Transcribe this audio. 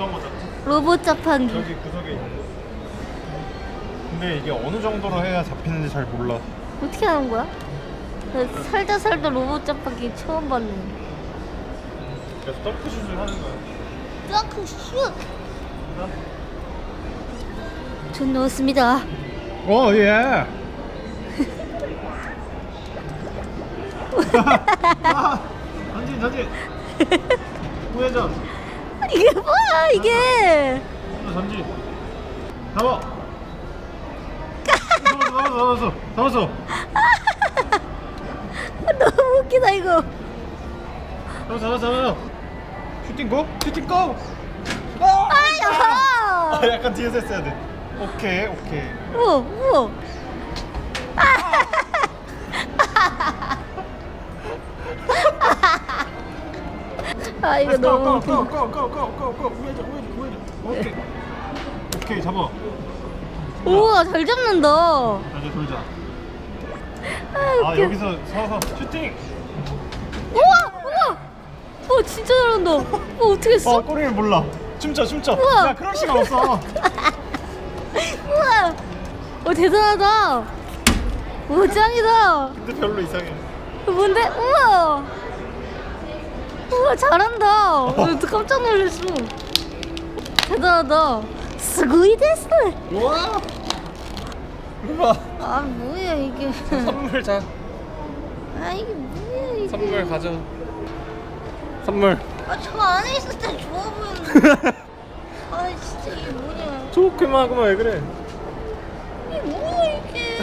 어떤 거 잡지? 로봇 자판기. 여기 구석에 있는 거. 근데 이게 어느 정도로 해야 잡히는지 잘 몰라. 어떻게 하는 거야? 나 살다 살다 로봇 자판기 처음 봤네. 그래서 점프슛을 하는 거야. 덩크 슛! 전 넣었습니다. 오 예. 전진 전진. 우회전. 이게 뭐야 이게? 또 전진. 잡아. 잡았어 잡았어 잡았어 잡았어 너무 웃기다 이거. 잡았어 잡았어 잡았어. 슈팅 고? 슈팅 고! 아야! 아 약간 뒤에서 했어야 돼. 오케이 오케이. 우와 우와. 아 이거 너무 웃겨. 고고고고고고고 우회전 우회전 우회전. 오케이. 오케이 잡아. 우와 잘 잡는다. 자, 이제 돌자. 아 아 웃겨. 여기서 서서 슈팅. 우와 우와. 어 진짜 잘한다. 어 어떻게 했어? 어 꼬리를 몰라. 춤춰 춤춰. 우와. 야 그럴 시간 없어. 우와. 어 대단하다. 오 짱이다. 근데 별로 이상해. 어, 뭔데? 우와. 우와 잘한다. 어, 깜짝 놀랐어. 대단하다. 스고이 데스. 우와. 우와. 아 뭐야 이게. 선물 자. 아 이게 뭐야 이게. 선물 가져. 선물. 아저 안에 있을 때 좋아 보였는데. 아 진짜 이게 뭐냐. 좋게만 하고만 왜 그래? 이게 뭐야 이게.